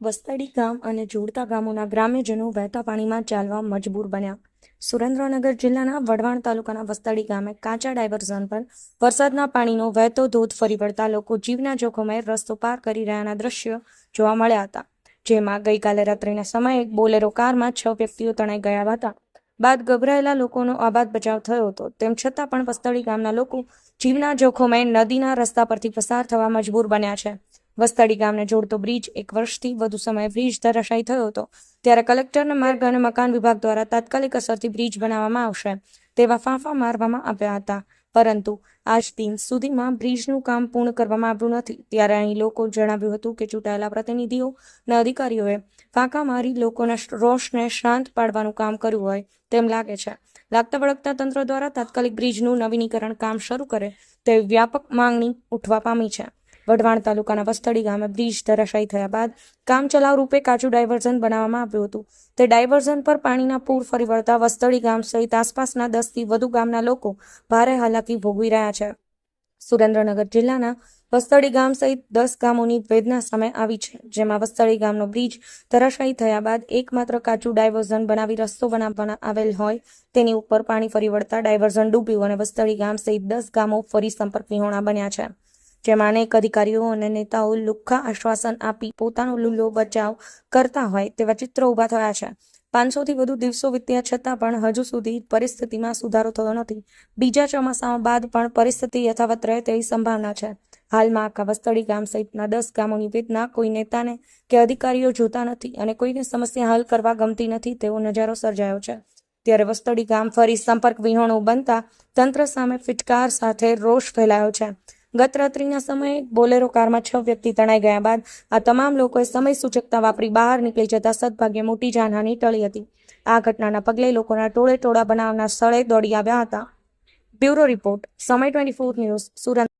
વસ્તાડી ગામ અને જોડતા ગામોના ગ્રામ્યજનો વહેતા પાણીમાં ચાલવા મજબૂર બન્યા. સુરેન્દ્રનગર જિલ્લાના વઢવાણ તાલુકાના વસ્તાડી ગામે કાચા ડાયવર્ઝન પર વરસાદના પાણીનો વહેતો ધોધ ફરી વળતા લોકો જીવના જોખમે રસ્તો પાર કરી રહ્યાના દ્રશ્યો જોવા મળ્યા હતા, જેમાં ગઈકાલે રાત્રિના સમયે બોલેરો કારમાં છ વ્યક્તિઓ તણાઈ ગયા હતા. બાદ ગભરાયેલા લોકોનો આબાદ બચાવ થયો હતો, તેમ છતાં પણ વસ્તાડી ગામના લોકો જીવના જોખમે નદીના રસ્તા પરથી પસાર થવા મજબૂર બન્યા છે. વસ્તાડી ગામને જોડતો બ્રિજ એક વર્ષથી વધુ સમય બ્રિજ ધરાશાયી થયો હતો. ત્યારે કલેક્ટરના માર્ગ અને મકાન વિભાગ દ્વારા તાત્કાલિક અસરથી બ્રિજ બનાવવામાં આવશે તેવા ફાંફા મારવામાં આવ્યા હતા. પરંતુ આજ દિન સુધીમાં બ્રિજનું કામ પૂર્ણ કરવામાં આવ્યું નથી. ત્યારે અહીં લોકો જણાવ્યું હતું કે ચૂંટાયેલા પ્રતિનિધિઓ અને અધિકારીઓએ ફાંકા મારી લોકોના રોષને શાંત પાડવાનું કામ કર્યું હોય તેમ લાગે છે. લાગતા વળગતા તંત્ર દ્વારા તાત્કાલિક બ્રિજનું નવીનીકરણ કામ શરૂ કરે તેવી વ્યાપક માંગણી ઉઠવા પામી છે. વઢવાણ તાલુકાના વસ્તડી ગામે બ્રિજ ધરાશાયી થયા બાદ કામચલાઉ રૂપે કાચું ડાયવર્ઝન બનાવવામાં આવ્યું હતું. તે ડાયવર્ઝન પર પાણીના પૂર ફરી વળતા વસ્તડી ગામ સહિત આસપાસના દસથી વધુ ગામના લોકો ભારે હાલાકી ભોગવી રહ્યા છે. સુરેન્દ્રનગર જિલ્લાના વસ્તડી ગામ સહિત દસ ગામોની વેદના સામે આવી છે, જેમાં વસ્તડી ગામનો બ્રિજ ધરાશાયી થયા બાદ એકમાત્ર કાચું ડાયવર્ઝન બનાવી રસ્તો બનાવવાના આવેલ હોય તેની ઉપર પાણી ફરી વળતા ડાયવર્ઝન ડૂબ્યું અને વસ્તડી ગામ સહિત દસ ગામો ફરી સંપર્ક વિહોણા બન્યા છે. જેમાં અનેક અધિકારીઓ અને નેતાઓ લુખ્ખા આશ્વાસન આપી પોતાનો લુલો બચાવ કરતા હોય તેવા ચિત્રો ઊભા થયા છે. પાંચસોથી વધુ દિવસો વીત્યા છતાં પણ હજુ સુધી પરિસ્થિતિમાં સુધારો થયો નથી. બીજા ચોમાસા બાદ પણ પરિસ્થિતિ યથાવત રહે તેવી સંભાવના છે. હાલમાં આખા વસ્તડી ગામ સહિતના દસ ગામોની વેદના કોઈ નેતાને કે અધિકારીઓ જોતા નથી અને કોઈને સમસ્યા હલ કરવા ગમતી નથી તેવો નજારો સર્જાયો છે. ત્યારે વસ્તડી ગામ ફરી સંપર્ક વિહોણું બનતા તંત્ર સામે ફિટકાર સાથે રોષ ફેલાયો છે. ગત રાત્રિના સમયે બોલેરો કારમાં છ વ્યક્તિ તણાઈ ગયા બાદ આ તમામ લોકોએ સમય સૂચકતા વાપરી બહાર નીકળી જતા સદભાગ્યે મોટી જાનહાની ટળી હતી. આ ઘટનાના પગલે લોકોના ટોળે ટોળા બનાવના સ્થળે દોડી આવ્યા હતા. બ્યુરો રિપોર્ટ, સમય ટ્વેન્ટી ફોર ન્યૂઝ, સુરત.